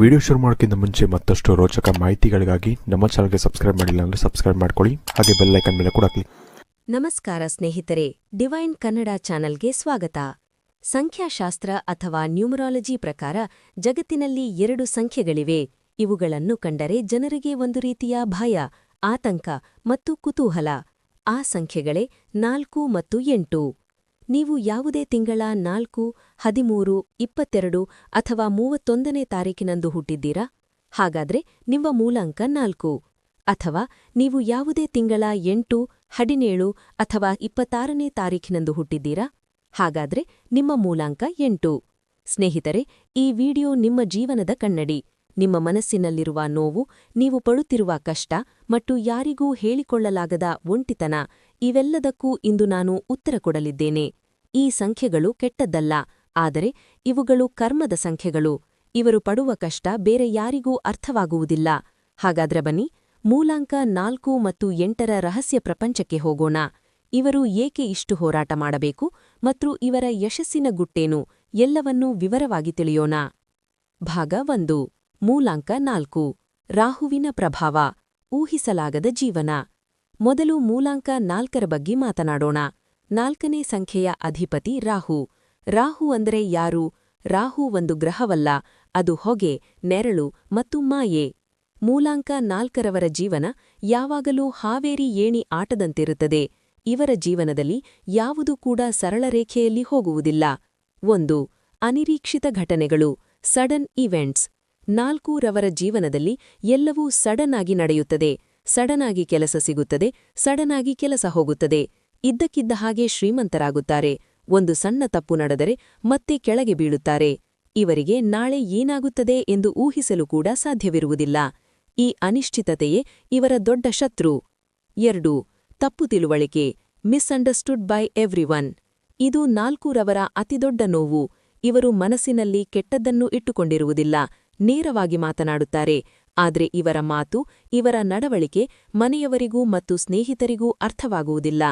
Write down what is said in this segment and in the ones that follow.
Video ಶುರು ಮಾಡೋಕ್ಕಿಂತ ಮುಂಚೆ ಮತ್ತಷ್ಟು ರೋಚಕ ಮಾಹಿತಿಗಳಿಗಾಗಿ ನಮ್ಮ ಚಾನಲ್ಗೆ ಸಬ್ಸ್ಕ್ರೈಬ್ ಮಾಡಿಲ್ಲ ಅಂದರೆ ಸಬ್ಸ್ಕ್ರೈಬ್ ಮಾಡ್ಕೊಳ್ಳಿ. ಹಾಗೆ ಬೆಲ್ ಐಕನ್ ಮೇಲೆ ಕೂಡ ಕ್ಲಿಕ್ ನಮಸ್ಕಾರ ಸ್ನೇಹಿತರೆ ಡಿವೈನ್ ಕನ್ನಡ ಚಾನಲ್ಗೆ ಸ್ವಾಗತ. ಸಂಖ್ಯಾಶಾಸ್ತ್ರ ಅಥವಾ ನ್ಯೂಮರಾಲಜಿ ಪ್ರಕಾರ ಜಗತ್ತಿನಲ್ಲಿ ಎರಡು ಸಂಖ್ಯೆಗಳಿವೆ. ಇವುಗಳನ್ನು ಕಂಡರೆ ಜನರಿಗೆ ಒಂದು ರೀತಿಯ ಭಯ, ಆತಂಕ ಮತ್ತು ಕುತೂಹಲ. ಆ ಸಂಖ್ಯೆಗಳೇ ನಾಲ್ಕು ಮತ್ತು ಎಂಟು. ನೀವು ಯಾವುದೇ ತಿಂಗಳ ನಾಲ್ಕು, ಹದಿಮೂರು, ಇಪ್ಪತ್ತೆರಡು ಅಥವಾ ಮೂವತ್ತೊಂದನೇ ತಾರೀಕಿನಂದು ಹುಟ್ಟಿದ್ದೀರಾ? ಹಾಗಾದ್ರೆ ನಿಮ್ಮ ಮೂಲಾಂಕ ನಾಲ್ಕು. ಅಥವಾ ನೀವು ಯಾವುದೇ ತಿಂಗಳ ಎಂಟು, ಹದಿನೇಳು ಅಥವಾ ಇಪ್ಪತ್ತಾರನೇ ತಾರೀಖಿನಂದು ಹುಟ್ಟಿದ್ದೀರಾ? ಹಾಗಾದ್ರೆ ನಿಮ್ಮ ಮೂಲಾಂಕ ಎಂಟು. ಸ್ನೇಹಿತರೆ, ಈ ವಿಡಿಯೋ ನಿಮ್ಮ ಜೀವನದ ಕನ್ನಡಿ. ನಿಮ್ಮ ಮನಸ್ಸಿನಲ್ಲಿರುವ ನೋವು, ನೀವು ಪಡುತ್ತಿರುವ ಕಷ್ಟ ಮತ್ತು ಯಾರಿಗೂ ಹೇಳಿಕೊಳ್ಳಲಾಗದ ಒಂಟಿತನ, ಇವೆಲ್ಲದಕ್ಕೂ ಇಂದು ನಾನು ಉತ್ತರ ಕೊಡಲಿದ್ದೇನೆ. ಈ ಸಂಖ್ಯೆಗಳು ಕೆಟ್ಟದ್ದಲ್ಲ, ಆದರೆ ಇವುಗಳು ಕರ್ಮದ ಸಂಖ್ಯೆಗಳು. ಇವರು ಪಡುವ ಕಷ್ಟ ಬೇರೆ ಯಾರಿಗೂ ಅರ್ಥವಾಗುವುದಿಲ್ಲ. ಹಾಗಾದ್ರೆ ಬನ್ನಿ, ಮೂಲಾಂಕ ನಾಲ್ಕು ಮತ್ತು ಎಂಟರ ರಹಸ್ಯ ಪ್ರಪಂಚಕ್ಕೆ ಹೋಗೋಣ. ಇವರು ಏಕೆ ಇಷ್ಟು ಹೋರಾಟ ಮಾಡಬೇಕು ಮತ್ತು ಇವರ ಯಶಸ್ಸಿನ ಗುಟ್ಟೇನು ಎಲ್ಲವನ್ನೂ ವಿವರವಾಗಿ ತಿಳಿಯೋಣ. ಭಾಗ ಒಂದು, ಮೂಲಾಂಕ ನಾಲ್ಕು. ರಾಹುವಿನ ಪ್ರಭಾವ, ಊಹಿಸಲಾಗದ ಜೀವನ. ಮೊದಲು ಮೂಲಾಂಕ ನಾಲ್ಕರ ಬಗ್ಗೆ ಮಾತನಾಡೋಣ. ನಾಲ್ಕನೇ ಸಂಖ್ಯೆಯ ಅಧಿಪತಿ ರಾಹು. ರಾಹು ಅಂದರೆ ಯಾರು? ರಾಹು ಒಂದು ಗ್ರಹವಲ್ಲ, ಅದು ಹೊಗೆ, ನೆರಳು ಮತ್ತು ಮಾಯೆ. ಮೂಲಾಂಕ ನಾಲ್ಕರವರ ಜೀವನ ಯಾವಾಗಲೂ ಹಾವೇರಿ ಏಣಿ ಆಟದಂತಿರುತ್ತದೆ. ಇವರ ಜೀವನದಲ್ಲಿ ಯಾವುದೂ ಕೂಡ ಸರಳ ರೇಖೆಯಲ್ಲಿ ಹೋಗುವುದಿಲ್ಲ. ಒಂದು, ಅನಿರೀಕ್ಷಿತ ಘಟನೆಗಳು, ಸಡನ್ ಇವೆಂಟ್ಸ್ ನಾಲ್ಕು ರವರ ಜೀವನದಲ್ಲಿ ಎಲ್ಲವೂ ಸಡನ್ ಆಗಿ ನಡೆಯುತ್ತದೆ. ಸಡನ್ ಆಗಿ ಕೆಲಸ ಸಿಗುತ್ತದೆ, ಸಡನ್ ಆಗಿ ಕೆಲಸ ಹೋಗುತ್ತದೆ. ಇದ್ದಕ್ಕಿದ್ದ ಹಾಗೆ ಶ್ರೀಮಂತರಾಗುತ್ತಾರೆ. ಒಂದು ಸಣ್ಣ ತಪ್ಪು ನಡೆದರೆ ಮತ್ತೆ ಕೆಳಗೆ ಬೀಳುತ್ತಾರೆ. ಇವರಿಗೆ ನಾಳೆ ಏನಾಗುತ್ತದೆ ಎಂದು ಊಹಿಸಲು ಕೂಡ ಸಾಧ್ಯವಿರುವುದಿಲ್ಲ. ಈ ಅನಿಶ್ಚಿತತೆಯೇ ಇವರ ದೊಡ್ಡ ಶತ್ರು. ಎರಡು, ತಪ್ಪು ತಿಳುವಳಿಕೆ, ಮಿಸ್ಅಂಡರ್ಸ್ಟುಡ್ ಬೈ ಎವ್ರಿವನ್. ಇದು ನಾಲ್ಕೂರವರ ಅತಿದೊಡ್ಡ ನೋವು. ಇವರು ಮನಸ್ಸಿನಲ್ಲಿ ಕೆಟ್ಟದ್ದನ್ನು ಇಟ್ಟುಕೊಂಡಿರುವುದಿಲ್ಲ. ನೇರವಾಗಿ ಮಾತನಾಡುತ್ತಾರೆ. ಆದರೆ ಇವರ ಮಾತು, ಇವರ ನಡವಳಿಕೆ ಮನೆಯವರಿಗೂ ಮತ್ತು ಸ್ನೇಹಿತರಿಗೂ ಅರ್ಥವಾಗುವುದಿಲ್ಲ.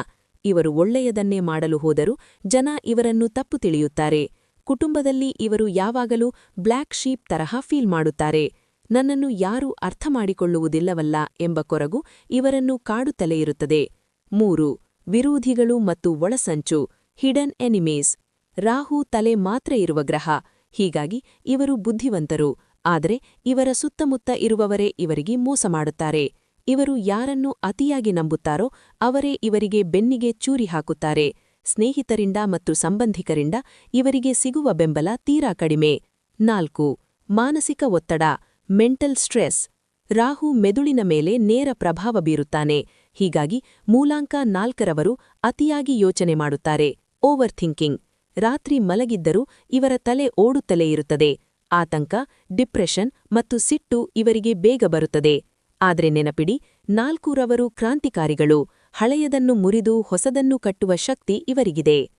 ಇವರು ಒಳ್ಳೆಯದನ್ನೇ ಮಾಡಲು ಹೋದರೂ ಜನ ಇವರನ್ನು ತಪ್ಪು ತಿಳಿಯುತ್ತಾರೆ. ಕುಟುಂಬದಲ್ಲಿ ಇವರು ಯಾವಾಗಲೂ ಬ್ಲ್ಯಾಕ್ ಶೀಪ್ ತರಹ ಫೀಲ್ ಮಾಡುತ್ತಾರೆ. ನನ್ನನ್ನು ಯಾರೂ ಅರ್ಥ ಮಾಡಿಕೊಳ್ಳುವುದಿಲ್ಲವಲ್ಲ ಎಂಬ ಕೊರಗು ಇವರನ್ನು ಕಾಡುತ್ತಲೇ ಇರುತ್ತದೆ. ಮೂರು, ವಿರೋಧಿಗಳು ಮತ್ತು ಒಳಸಂಚು, ಹಿಡನ್ ಎನಿಮೇಸ್. ರಾಹು ತಲೆ ಮಾತ್ರ ಇರುವ ಗ್ರಹ. ಹೀಗಾಗಿ ಇವರು ಬುದ್ಧಿವಂತರು. ಆದರೆ ಇವರ ಸುತ್ತಮುತ್ತ ಇರುವವರೇ ಇವರಿಗೆ ಮೋಸ ಮಾಡುತ್ತಾರೆ. ಇವರು ಯಾರನ್ನು ಅತಿಯಾಗಿ ನಂಬುತ್ತಾರೋ ಅವರೇ ಇವರಿಗೆ ಬೆನ್ನಿಗೆ ಚೂರಿ ಹಾಕುತ್ತಾರೆ. ಸ್ನೇಹಿತರಿಂದ ಮತ್ತು ಸಂಬಂಧಿಕರಿಂದ ಇವರಿಗೆ ಸಿಗುವ ಬೆಂಬಲ ತೀರಾ ಕಡಿಮೆ. ನಾಲ್ಕು, ಮಾನಸಿಕ ಒತ್ತಡ, ಮೆಂಟಲ್ ಸ್ಟ್ರೆಸ್. ರಾಹು ಮೆದುಳಿನ ಮೇಲೆ ನೇರ ಪ್ರಭಾವ ಬೀರುತ್ತಾನೆ. ಹೀಗಾಗಿ ಮೂಲಾಂಕ ನಾಲ್ಕರವರು ಅತಿಯಾಗಿ ಯೋಚನೆ ಮಾಡುತ್ತಾರೆ. ಓವರ್ ಥಿಂಕಿಂಗ್ ರಾತ್ರಿ ಮಲಗಿದ್ದರೂ ಇವರ ತಲೆ ಓಡುತ್ತಲೇ ಇರುತ್ತದೆ. ಆತಂಕ, ಡಿಪ್ರೆಷನ್ ಮತ್ತು ಸಿಟ್ಟು ಇವರಿಗೆ ಬೇಗ ಬರುತ್ತದೆ. ಆದ್ರೆ ನೆನಪಿಡಿ, ನಾಲ್ಕೂರವರು ಕ್ರಾಂತಿಕಾರಿಗಳು, ಹಳೆಯದನ್ನು ಮುರಿದು ಹೊಸದನ್ನು ಕಟ್ಟುವ ಶಕ್ತಿ ಇವರಿಗಿದೆ.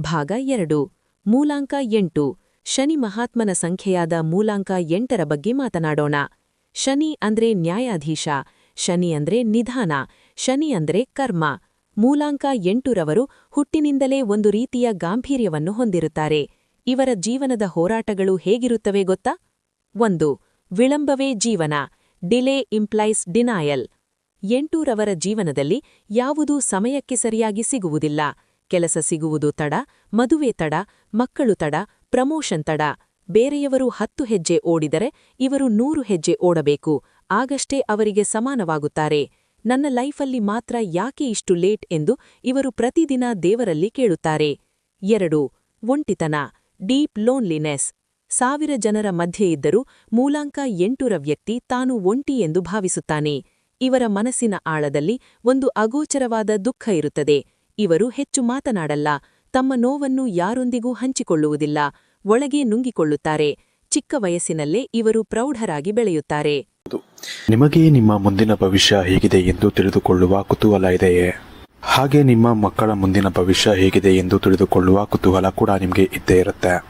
ಭಾಗ ಎರಡು, ಮೂಲಾಂಕ ಎಂಟು, ಶನಿ ಮಹಾತ್ಮನ ಸಂಖ್ಯೆಯಾದ ಮೂಲಾಂಕ ಎಂಟರ ಬಗ್ಗೆ ಮಾತನಾಡೋಣ. ಶನಿ ಅಂದ್ರೆ ನ್ಯಾಯಾಧೀಶ, ಶನಿ ಅಂದ್ರೆ ನಿಧಾನ, ಶನಿ ಅಂದ್ರೆ ಕರ್ಮ. ಮೂಲಾಂಕ ಎಂಟುರವರು ಹುಟ್ಟಿನಿಂದಲೇ ಒಂದು ರೀತಿಯ ಗಾಂಭೀರ್ಯವನ್ನು ಹೊಂದಿರುತ್ತಾರೆ. ಇವರ ಜೀವನದ ಹೋರಾಟಗಳು ಹೇಗಿರುತ್ತವೆ ಗೊತ್ತಾ? ಒಂದು, ವಿಳಂಬವೇ ಜೀವನ. Delay implies denial. ಎಂಟೂರವರ ಜೀವನದಲ್ಲಿ ಯಾವುದೂ ಸಮಯಕ್ಕೆ ಸರಿಯಾಗಿ ಸಿಗುವುದಿಲ್ಲ. ಕೆಲಸ ಸಿಗುವುದು ತಡ, ಮದುವೆ ತಡ, ಮಕ್ಕಳು ತಡ, ಪ್ರಮೋಷನ್ ತಡ. ಬೇರೆಯವರು ಹತ್ತು ಹೆಜ್ಜೆ ಓಡಿದರೆ ಇವರು ನೂರು ಹೆಜ್ಜೆ ಓಡಬೇಕು. ಆಗಷ್ಟೇ ಅವರಿಗೆ ಸಮಾನವಾಗುತ್ತಾರೆ. ನನ್ನ ಲೈಫಲ್ಲಿ ಮಾತ್ರ ಯಾಕೆ ಇಷ್ಟು ಲೇಟ್ ಎಂದು ಇವರು ಪ್ರತಿದಿನ ದೇವರಲ್ಲಿ ಕೇಳುತ್ತಾರೆ. ಎರಡು, ಒಂಟಿತನ, ಡೀಪ್ ಲೋನ್ಲಿನೆಸ್. ಸಾವಿರ ಜನರ ಮಧ್ಯೆ ಇದ್ದರೂ ಮೂಲಾಂಕ ಎಂಟುರ ವ್ಯಕ್ತಿ ತಾನು ಒಂಟಿ ಎಂದು ಭಾವಿಸುತ್ತಾನೆ. ಇವರ ಮನಸ್ಸಿನ ಆಳದಲ್ಲಿ ಒಂದು ಅಗೋಚರವಾದ ದುಃಖ ಇರುತ್ತದೆ. ಇವರು ಹೆಚ್ಚು ಮಾತನಾಡಲ್ಲ, ತಮ್ಮ ನೋವನ್ನು ಯಾರೊಂದಿಗೂ ಹಂಚಿಕೊಳ್ಳುವುದಿಲ್ಲ, ಒಳಗೆ ನುಂಗಿಕೊಳ್ಳುತ್ತಾರೆ. ಚಿಕ್ಕ ವಯಸ್ಸಿನಲ್ಲೇ ಇವರು ಪ್ರೌಢರಾಗಿ ಬೆಳೆಯುತ್ತಾರೆ. ನಿಮಗೆ ನಿಮ್ಮ ಮುಂದಿನ ಭವಿಷ್ಯ ಹೇಗಿದೆ ಎಂದು ತಿಳಿದುಕೊಳ್ಳುವ ಕುತೂಹಲ ಇದೆಯೇ? ಹಾಗೆ ನಿಮ್ಮ ಮಕ್ಕಳ ಮುಂದಿನ ಭವಿಷ್ಯ ಹೇಗಿದೆ ಎಂದು ತಿಳಿದುಕೊಳ್ಳುವ ಕುತೂಹಲ ಕೂಡ ನಿಮಗೆ ಇದ್ದೇ ಇರುತ್ತೆ.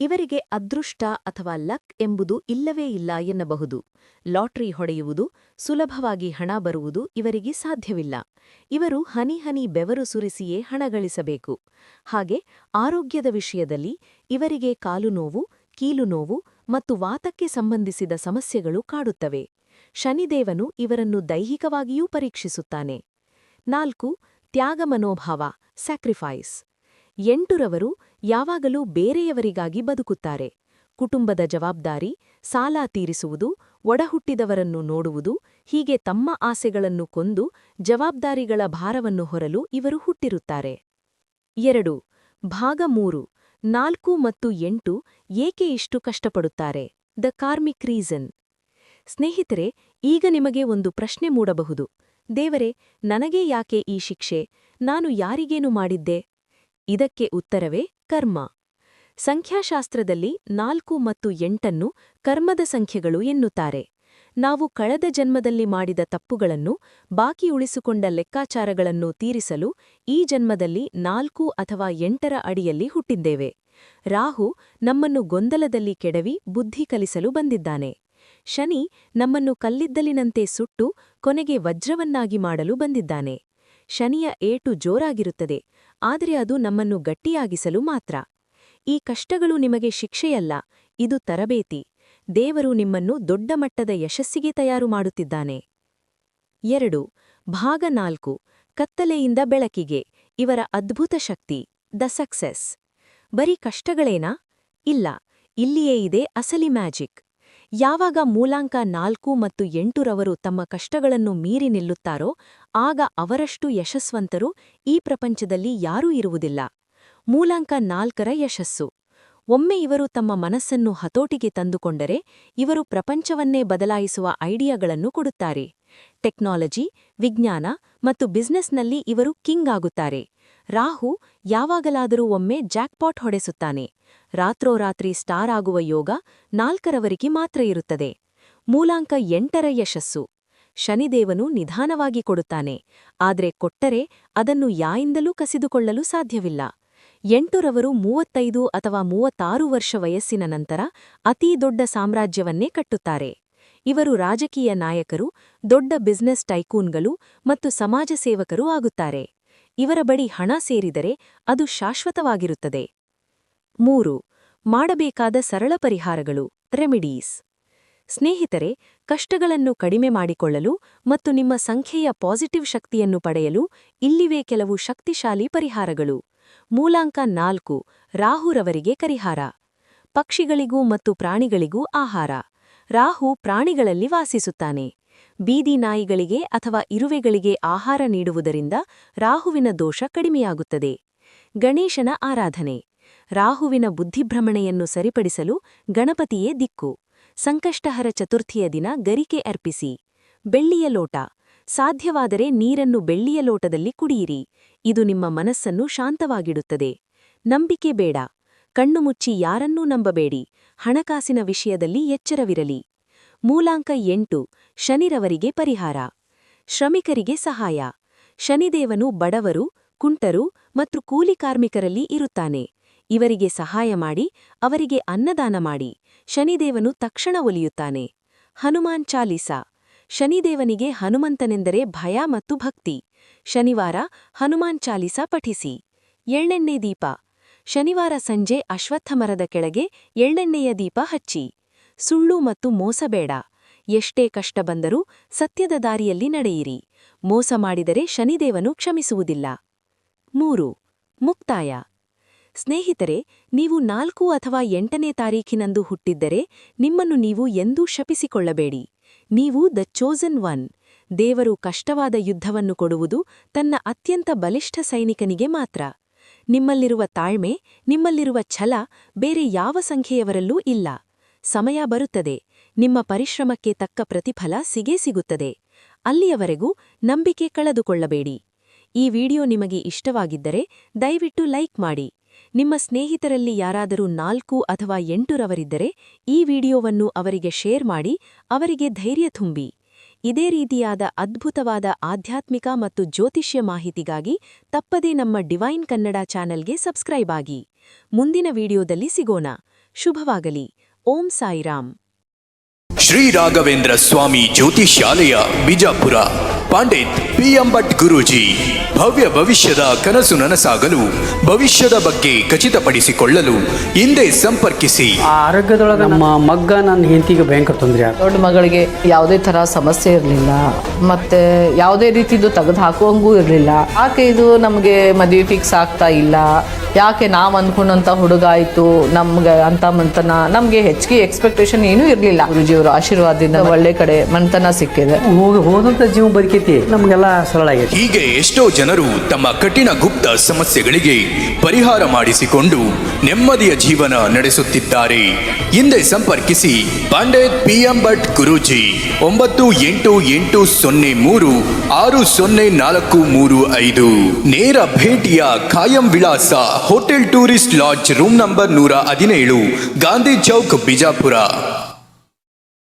ಇವರಿಗೆ ಅದೃಷ್ಟ ಅಥವಾ ಲಕ್ ಎಂಬುದು ಇಲ್ಲವೇ ಇಲ್ಲ ಎನ್ನಬಹುದು. ಲಾಟ್ರಿ ಹೊಡೆಯುವುದು, ಸುಲಭವಾಗಿ ಹಣ ಬರುವುದು ಇವರಿಗೆ ಸಾಧ್ಯವಿಲ್ಲ. ಇವರು ಹನಿ ಹನಿ ಬೆವರು ಸುರಿಸಿಯೇ ಹಣ ಗಳಿಸಬೇಕು. ಹಾಗೆ ಆರೋಗ್ಯದ ವಿಷಯದಲ್ಲಿ ಇವರಿಗೆ ಕಾಲು ನೋವು, ಕೀಲು ನೋವು ಮತ್ತು ವಾತಕ್ಕೆ ಸಂಬಂಧಿಸಿದ ಸಮಸ್ಯೆಗಳು ಕಾಡುತ್ತವೆ. ಶನಿದೇವನು ಇವರನ್ನು ದೈಹಿಕವಾಗಿಯೂ ಪರೀಕ್ಷಿಸುತ್ತಾನೆ. ನಾಲ್ಕು, ತ್ಯಾಗ ಮನೋಭಾವ ಸ್ಯಾಕ್ರಿಫೈಸ್ ಎಂಟುರವರು ಯಾವಾಗಲೂ ಬೇರೆಯವರಿಗಾಗಿ ಬದುಕುತ್ತಾರೆ. ಕುಟುಂಬದ ಜವಾಬ್ದಾರಿ, ಸಾಲ ತೀರಿಸುವುದು, ಒಡಹುಟ್ಟಿದವರನ್ನು ನೋಡುವುದು, ಹೀಗೆ ತಮ್ಮ ಆಸೆಗಳನ್ನು ಕೊಂದು ಜವಾಬ್ದಾರಿಗಳ ಭಾರವನ್ನು ಹೊರಲು ಇವರು ಹುಟ್ಟಿರುತ್ತಾರೆ. ಎರಡು, ಭಾಗ ಮೂರು, ನಾಲ್ಕು ಮತ್ತು ಎಂಟು ಏಕೆ ಇಷ್ಟು ಕಷ್ಟಪಡುತ್ತಾರೆ? The karmic reason. ಸ್ನೇಹಿತರೆ, ಈಗ ನಿಮಗೆ ಒಂದು ಪ್ರಶ್ನೆ ಮೂಡಬಹುದು. ದೇವರೇ, ನನಗೆ ಯಾಕೆ ಈ ಶಿಕ್ಷೆ? ನಾನು ಯಾರಿಗೇನು ಮಾಡಿದ್ದೆ? ಇದಕ್ಕೆ ಉತ್ತರವೇ ಕರ್ಮ. ಸಂಖ್ಯಾಶಾಸ್ತ್ರದಲ್ಲಿ ನಾಲ್ಕು ಮತ್ತು ಎಂಟನ್ನು ಕರ್ಮದ ಸಂಖ್ಯೆಗಳು ಎನ್ನುತ್ತಾರೆ. ನಾವು ಕಳೆದ ಜನ್ಮದಲ್ಲಿ ಮಾಡಿದ ತಪ್ಪುಗಳನ್ನು ಬಾಕಿ ಉಳಿಸಿಕೊಂಡ ಲೆಕ್ಕಾಚಾರಗಳನ್ನು ತೀರಿಸಲು ಈ ಜನ್ಮದಲ್ಲಿ ನಾಲ್ಕು ಅಥವಾ ಎಂಟರ ಅಡಿಯಲ್ಲಿ ಹುಟ್ಟಿದ್ದೇವೆ. ರಾಹು ನಮ್ಮನ್ನು ಗೊಂದಲದಲ್ಲಿ ಕೆಡವಿ ಬುದ್ಧಿ ಕಲಿಸಲು ಬಂದಿದ್ದಾನೆ. ಶನಿ ನಮ್ಮನ್ನು ಕಲ್ಲಿದ್ದಲಿನಂತೆ ಸುಟ್ಟು ಕೊನೆಗೆ ವಜ್ರವನ್ನಾಗಿ ಮಾಡಲು ಬಂದಿದ್ದಾನೆ. ಶನಿಯ ಏಟು ಜೋರಾಗಿರುತ್ತದೆ, ಆದರೆ ಅದು ನಮ್ಮನ್ನು ಗಟ್ಟಿಯಾಗಿಸಲು ಮಾತ್ರ. ಈ ಕಷ್ಟಗಳು ನಿಮಗೆ ಶಿಕ್ಷೆಯಲ್ಲ, ಇದು ತರಬೇತಿ. ದೇವರು ನಿಮ್ಮನ್ನು ದೊಡ್ಡ ಮಟ್ಟದ ಯಶಸ್ಸಿಗೆ ತಯಾರು ಮಾಡುತ್ತಿದ್ದಾನೆ. ಎರಡು, ಭಾಗ ನಾಲ್ಕು, ಕತ್ತಲೆಯಿಂದ ಬೆಳಕಿಗೆ, ಇವರ ಅದ್ಭುತ ಶಕ್ತಿ, ದ ಸಕ್ಸೆಸ್. ಬರೀ ಕಷ್ಟಗಳೇನಾ? ಇಲ್ಲ, ಇಲ್ಲಿಯೇ ಇದೆ ಅಸಲಿ ಮ್ಯಾಜಿಕ್. ಯಾವಾಗ ಮೂಲಾಂಕ ನಾಲ್ಕು ಮತ್ತು ಎಂಟುರವರು ತಮ್ಮ ಕಷ್ಟಗಳನ್ನು ಮೀರಿ ನಿಲ್ಲುತ್ತಾರೋ, ಆಗ ಅವರಷ್ಟು ಯಶಸ್ವಂತರು ಈ ಪ್ರಪಂಚದಲ್ಲಿ ಯಾರೂ ಇರುವುದಿಲ್ಲ. ಮೂಲಾಂಕ ನಾಲ್ಕರ ಯಶಸ್ಸು. ಒಮ್ಮೆ ಇವರು ತಮ್ಮ ಮನಸ್ಸನ್ನು ಹತೋಟಿಗೆ ತಂದುಕೊಂಡರೆ, ಇವರು ಪ್ರಪಂಚವನ್ನೇ ಬದಲಾಯಿಸುವ ಐಡಿಯಾಗಳನ್ನು ಕೊಡುತ್ತಾರೆ. ಟೆಕ್ನಾಲಜಿ, ವಿಜ್ಞಾನ ಮತ್ತು ಬಿಸ್ನೆಸ್ನಲ್ಲಿ ಇವರು ಕಿಂಗ್ ಆಗುತ್ತಾರೆ. ರಾಹು ಯಾವಾಗಲಾದರೂ ಒಮ್ಮೆ ಜಾಕ್ಪಾಟ್ ಹೊಡೆಸುತ್ತಾನೆ. ರಾತ್ರೋರಾತ್ರಿ ಸ್ಟಾರ್ ಆಗುವ ಯೋಗ ನಾಲ್ಕರವರಿಗೆ ಮಾತ್ರ ಇರುತ್ತದೆ. ಮೂಲಾಂಕ ಎಂಟರ ಯಶಸ್ಸು. ಶನಿದೇವನು ನಿಧಾನವಾಗಿ ಕೊಡುತ್ತಾನೆ. ಆದರೆ ಕೊಟ್ಟರೆ ಅದನ್ನು ಯಾಯಿಂದಲೂ ಕಸಿದುಕೊಳ್ಳಲು ಸಾಧ್ಯವಿಲ್ಲ. ಎಂಟುರವರು ಮೂವತ್ತೈದು ಅಥವಾ ಮೂವತ್ತಾರು ವರ್ಷ ವಯಸ್ಸಿನ ನಂತರ ಅತೀ ದೊಡ್ಡ ಸಾಮ್ರಾಜ್ಯವನ್ನೇ ಕಟ್ಟುತ್ತಾರೆ. ಇವರು ರಾಜಕೀಯ ನಾಯಕರು, ದೊಡ್ಡ ಬಿಸ್ನೆಸ್ ಟೈಕೂನ್ಗಳು ಮತ್ತು ಸಮಾಜ ಸೇವಕರೂ ಆಗುತ್ತಾರೆ. ಇವರ ಬಳಿ ಹಣ ಸೇರಿದರೆ ಅದು ಶಾಶ್ವತವಾಗಿರುತ್ತದೆ. ಮೂರು, ಮಾಡಬೇಕಾದ ಸರಳ ಪರಿಹಾರಗಳು, ರೆಮಿಡೀಸ್. ಸ್ನೇಹಿತರೆ, ಕಷ್ಟಗಳನ್ನು ಕಡಿಮೆ ಮಾಡಿಕೊಳ್ಳಲು ಮತ್ತು ನಿಮ್ಮ ಸಂಖ್ಯೆಯ ಪಾಸಿಟಿವ್ ಶಕ್ತಿಯನ್ನು ಪಡೆಯಲು ಇಲ್ಲಿವೆ ಕೆಲವು ಶಕ್ತಿಶಾಲಿ ಪರಿಹಾರಗಳು. ಮೂಲಾಂಕ ನಾಲ್ಕು ರಾಹುರವರಿಗೆ ಪರಿಹಾರ ಪಕ್ಷಿಗಳಿಗೂ ಮತ್ತು ಪ್ರಾಣಿಗಳಿಗೂ ಆಹಾರ. ರಾಹು ಪ್ರಾಣಿಗಳಲ್ಲಿ ವಾಸಿಸುತ್ತಾನೆ. ಬೀದಿ ನಾಯಿಗಳಿಗೆ ಅಥವಾ ಇರುವೆಗಳಿಗೆ ಆಹಾರ ನೀಡುವುದರಿಂದ ರಾಹುವಿನ ದೋಷ ಕಡಿಮೆಯಾಗುತ್ತದೆ. ಗಣೇಶನ ಆರಾಧನೆ. ರಾಹುವಿನ ಬುದ್ಧಿಭ್ರಮಣೆಯನ್ನು ಸರಿಪಡಿಸಲು ಗಣಪತಿಯೇ ದಿಕ್ಕು. ಸಂಕಷ್ಟಹರ ಚತುರ್ಥಿಯ ದಿನ ಗರಿಕೆ ಅರ್ಪಿಸಿ. ಬೆಳ್ಳಿಯ ಲೋಟ. ಸಾಧ್ಯವಾದರೆ ನೀರನ್ನು ಬೆಳ್ಳಿಯ ಲೋಟದಲ್ಲಿ ಕುಡಿಯಿರಿ. ಇದು ನಿಮ್ಮ ಮನಸ್ಸನ್ನು ಶಾಂತವಾಗಿಡುತ್ತದೆ. ನಂಬಿಕೆ ಬೇಡ. ಕಣ್ಣು ಮುಚ್ಚಿ ಯಾರನ್ನೂ ನಂಬಬೇಡಿ. ಹಣಕಾಸಿನ ವಿಷಯದಲ್ಲಿ ಎಚ್ಚರವಿರಲಿ. ಮೂಲಾಂಕ ಎಂಟು. ಶನಿರವರಿಗೆ ಪರಿಹಾರ. ಶ್ರಮಿಕರಿಗೆ ಸಹಾಯ. ಶನಿದೇವನು ಬಡವರು, ಕುಂಟರು ಮತ್ತು ಕೂಲಿ ಕಾರ್ಮಿಕರಲ್ಲಿ ಇರುತ್ತಾನೆ. ಇವರಿಗೆ ಸಹಾಯ ಮಾಡಿ, ಅವರಿಗೆ ಅನ್ನದಾನ ಮಾಡಿ. ಶನಿದೇವನು ತಕ್ಷಣ ಒಲಿಯುತ್ತಾನೆ. ಹನುಮಾನ್ ಚಾಲೀಸಾ. ಶನಿದೇವನಿಗೆ ಹನುಮಂತನೆಂದರೆ ಭಯ ಮತ್ತು ಭಕ್ತಿ. ಶನಿವಾರ ಹನುಮಾನ್ ಚಾಲೀಸಾ ಪಠಿಸಿ. ಎಳ್ಳೆಣ್ಣೆ ದೀಪ. ಶನಿವಾರ ಸಂಜೆ ಅಶ್ವತ್ಥ ಮರದ ಕೆಳಗೆ ಎಳ್ಳೆಣ್ಣೆಯ ದೀಪ ಹಚ್ಚಿ. ಸುಳ್ಳು ಮತ್ತು ಮೋಸಬೇಡ ಎಷ್ಟೇ ಕಷ್ಟ ಬಂದರೂ ಸತ್ಯದ ದಾರಿಯಲ್ಲಿ ನಡೆಯಿರಿ. ಮೋಸ ಮಾಡಿದರೆ ಶನಿದೇವನು ಕ್ಷಮಿಸುವುದಿಲ್ಲ. ಮೂರು. ಮುಕ್ತಾಯ. ಸ್ನೇಹಿತರೆ, ನೀವು ನಾಲ್ಕು ಅಥವಾ ಎಂಟನೇ ತಾರೀಖಿನಂದು ಹುಟ್ಟಿದ್ದರೆ ನಿಮ್ಮನ್ನು ನೀವು ಎಂದೂ ಶಪಿಸಿಕೊಳ್ಳಬೇಡಿ. ನೀವು ದ ಚೋಸನ್ ಒನ್. ದೇವರು ಕಷ್ಟವಾದ ಯುದ್ಧವನ್ನು ಕೊಡುವುದು ತನ್ನ ಅತ್ಯಂತ ಬಲಿಷ್ಠ ಸೈನಿಕನಿಗೆ ಮಾತ್ರ. ನಿಮ್ಮಲ್ಲಿರುವ ತಾಳ್ಮೆ, ನಿಮ್ಮಲ್ಲಿರುವ ಛಲ ಬೇರೆ ಯಾವ ಸಂಖ್ಯೆಯವರಲ್ಲೂ ಇಲ್ಲ. ಸಮಯ ಬರುತ್ತದೆ. ನಿಮ್ಮ ಪರಿಶ್ರಮಕ್ಕೆ ತಕ್ಕ ಪ್ರತಿಫಲ ಸಿಗೇ ಸಿಗುತ್ತದೆ. ಅಲ್ಲಿಯವರೆಗೂ ನಂಬಿಕೆ ಕಳೆದುಕೊಳ್ಳಬೇಡಿ. ಈ ವಿಡಿಯೋ ನಿಮಗೆ ಇಷ್ಟವಾಗಿದ್ದರೆ ದಯವಿಟ್ಟು ಲೈಕ್ ಮಾಡಿ. ನಿಮ್ಮ ಸ್ನೇಹಿತರಲ್ಲಿ ಯಾರಾದರೂ ನಾಲ್ಕು ಅಥವಾ ಎಂಟುರವರಿದ್ದರೆ ಈ ವಿಡಿಯೋವನ್ನು ಅವರಿಗೆ ಶೇರ್ ಮಾಡಿ ಅವರಿಗೆ ಧೈರ್ಯ ತುಂಬಿ. ಇದೇ ರೀತಿಯಾದ ಅದ್ಭುತವಾದ ಆಧ್ಯಾತ್ಮಿಕ ಮತ್ತು ಜ್ಯೋತಿಷ್ಯ ಮಾಹಿತಿಗಾಗಿ ತಪ್ಪದೇ ನಮ್ಮ ಡಿವೈನ್ ಕನ್ನಡ ಚಾನೆಲ್ಗೆ ಸಬ್ಸ್ಕ್ರೈಬ್ ಆಗಿ. ಮುಂದಿನ ವಿಡಿಯೋದಲ್ಲಿ ಸಿಗೋಣ. ಶುಭವಾಗಲಿ. ಓಂ ಸಾಯಿರಾಮ್. ಶ್ರೀ ರಾಘವೇಂದ್ರ ಸ್ವಾಮಿ ಜ್ಯೋತಿಷ್ಯಾಲಯ ಬಿಜಾಪುರ. ಪಾಂಡಿತ್ ಪಿ ಎಂ ಭಟ್ ಗುರೂಜಿ ಭವ್ಯ ಭವಿಷ್ಯದ ಕನಸು ನನಸಾಗಲು ಭವಿಷ್ಯದ ಬಗ್ಗೆ ಖಚಿತಪಡಿಸಿಕೊಳ್ಳಲು ಹಿಂದೆ ಸಂಪರ್ಕಿಸಿ. ಆ ಆರೋಗ್ಯದೊಳಗೆ ನಮ್ಮ ಮಗ್ಗ ನನ್ನ ಹೆಂಡತಿಗೆ ಭಯಂಕರ ತೊಂದರೆ ಆಗ ದೊಡ್ಡ ಮಗಳಿಗೆ ಯಾವುದೇ ಥರ ಸಮಸ್ಯೆ ಇರಲಿಲ್ಲ ಮತ್ತೆ ಯಾವುದೇ ರೀತಿದು ತೆಗೆದು ಹಾಕುವಂಗೂ ಇರಲಿಲ್ಲ. ಯಾಕೆ ಇದು ನಮಗೆ ಮದುವೆ ಫಿಕ್ಸ್ ಆಗ್ತಾ ಇಲ್ಲ? ಯಾಕೆ ನಾವು ಅಂದ್ಕೊಂಡಂಥ ಹುಡುಗ ಆಯಿತು? ನಮ್ಗೆ ಅಂತ ಮಂತನ ನಮಗೆ ಹೆಚ್ಚಿಗೆ ಎಕ್ಸ್ಪೆಕ್ಟೇಷನ್ ಏನೂ ಇರಲಿಲ್ಲ. ಗುರುಜಿಯವರ ಆಶೀರ್ವಾದದಿಂದ ಒಳ್ಳೆ ಕಡೆ ಮಂತನ ಸಿಕ್ಕಿದೆ. ಹೋಗಿ ಹೋದಂಥ ಜೀವ ಬದುಕೈತಿ ನಮಗೆಲ್ಲ ಸರಳ ಆಗೈತಿ. ಹೀಗೆ ಎಷ್ಟೋ ಜನರು ತಮ್ಮ ಕಠಿಣ ಗುಪ್ತ ಸಮಸ್ಯೆಗಳಿಗೆ ಪರಿಹಾರ ಮಾಡಿಸಿಕೊಂಡು ನೆಮ್ಮದಿಯ ಜೀವನ ನಡೆಸುತ್ತಿದ್ದಾರೆ. ಹಿಂದೆ ಸಂಪರ್ಕಿಸಿ ಪಾಂಡೆ ಪಿ ಎಂ ಭಟ್ ಗುರೂಜಿ, ಒಂಬತ್ತು ಎಂಟು ಎಂಟು ಸೊನ್ನೆ ಮೂರು ಆರು ಸೊನ್ನೆ ನಾಲ್ಕು ಮೂರು ಐದು. ನೇರ ಭೇಟಿಯ ಕಾಯಂ ವಿಳಾಸ, hotel tourist lodge room number ನೂರ ಹದಿನೇಳು, ಗಾಂಧಿ ಚೌಕ್, ಬಿಜಾಪುರ.